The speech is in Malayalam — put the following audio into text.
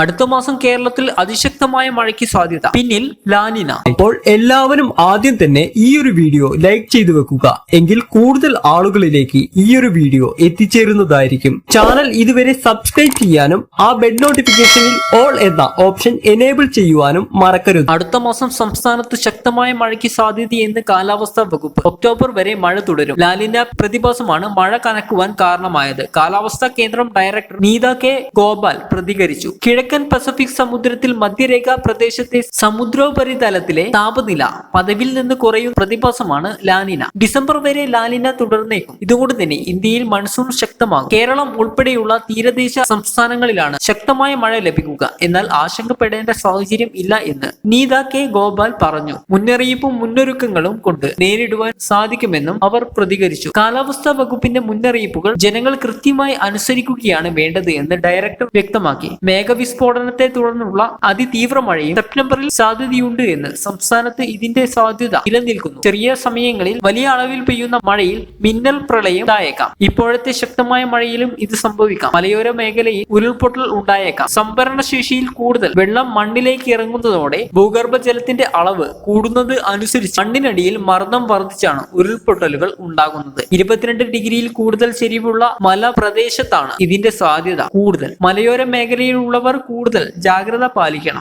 അടുത്ത മാസം കേരളത്തിൽ അതിശക്തമായ മഴയ്ക്ക് സാധ്യത. പിന്നിൽ ലാനിന. അപ്പോൾ എല്ലാവരും ആദ്യം തന്നെ ഈ ഒരു വീഡിയോ ലൈക്ക് ചെയ്തു വെക്കുക. എങ്കിൽ കൂടുതൽ ആളുകളിലേക്ക് ഈ ഒരു വീഡിയോ എത്തിച്ചേരുന്നതായിരിക്കും. ചാനൽ ഇതുവരെ സബ്സ്ക്രൈബ് ചെയ്യാനും ആ ബെഡ് നോട്ടിഫിക്കേഷനിൽ ഓൾ എന്ന ഓപ്ഷൻ എനേബിൾ ചെയ്യുവാനും മറക്കരുത്. അടുത്ത മാസം സംസ്ഥാനത്ത് ശക്തമായ മഴയ്ക്ക് സാധ്യതയെന്ന് കാലാവസ്ഥാ വകുപ്പ് ഒക്ടോബർ വരെ മഴ തുടരും. ലാലിന പ്രതിഭാസമാണ് മഴ കനക്കുവാൻ കാരണമായത്. കാലാവസ്ഥാ കേന്ദ്രം ഡയറക്ടർ നീത കെ ഗോപാൽ പ്രതികരിച്ചു. കിഴക്കൻ പസഫിക് സമുദ്രത്തിൽ മധ്യരേഖാ പ്രദേശത്തെ സമുദ്രോപരിതലത്തിലെ താപനില പതിവിൽ നിന്ന് കുറയും പ്രതിഭാസമാണ് ലാനിന. ഡിസംബർ വരെ ലാനിന തുടർന്നേക്കും. ഇതുകൊണ്ട് തന്നെ ഇന്ത്യയിൽ മൺസൂൺ ശക്തമാകും. കേരളം ഉൾപ്പെടെയുള്ള തീരദേശ സംസ്ഥാനങ്ങളിലാണ് ശക്തമായ മഴ ലഭിക്കുക. എന്നാൽ ആശങ്കപ്പെടേണ്ട സാഹചര്യം ഇല്ല എന്ന് നീത കെ ഗോപാൽ പറഞ്ഞു. മുന്നറിയിപ്പും മുന്നൊരുക്കങ്ങളും കൊണ്ട് നേരിടുവാൻ സാധിക്കുമെന്നും അവർ പ്രതികരിച്ചു. കാലാവസ്ഥാ വകുപ്പിന്റെ മുന്നറിയിപ്പുകൾ ജനങ്ങൾ കൃത്യമായി അനുസരിക്കുകയാണ് വേണ്ടത് എന്ന് ഡയറക്ടർ വ്യക്തമാക്കി. മേഘവിസ്ഫോടനത്തെ തുടർന്നുള്ള അതിതീവ്ര മഴയും സെപ്റ്റംബറിൽ സാധ്യതയുണ്ട് എന്ന് സംസ്ഥാനത്ത് ഇതിന്റെ സാധ്യത നിലനിൽക്കുന്നു. ചെറിയ സമയങ്ങളിൽ വലിയ അളവിൽ പെയ്യുന്ന മഴയിൽ മിന്നൽ പ്രളയം ഉണ്ടായേക്കാം. ഇപ്പോഴത്തെ ശക്തമായ മഴയിലും ഇത് സംഭവിക്കാം. മലയോര മേഖലയിൽ ഉരുൾപൊട്ടൽ ഉണ്ടായേക്കാം. സംഭരണ ശേഷിയിൽ കൂടുതൽ വെള്ളം മണ്ണിലേക്ക് ഇറങ്ങുന്നതോടെ ഭൂഗർഭ ജലത്തിന്റെ അളവ് കൂടുന്നത് അനുസരിച്ച് മണ്ണിനടിയിൽ മർദ്ദം വർദ്ധിച്ചാണ് ഉരുൾപൊട്ടലുകൾ ഉണ്ടാകുന്നത്. ഇരുപത്തിരണ്ട് ഡിഗ്രിയിൽ കൂടുതൽ ചെരിവുള്ള മലപ്രദേശത്താണ് ഇതിന്റെ സാധ്യത കൂടുതൽ. മലയോര മേഖലയിലുള്ളവർ കൂടുതൽ ജാഗ്രത പാലിക്കണം.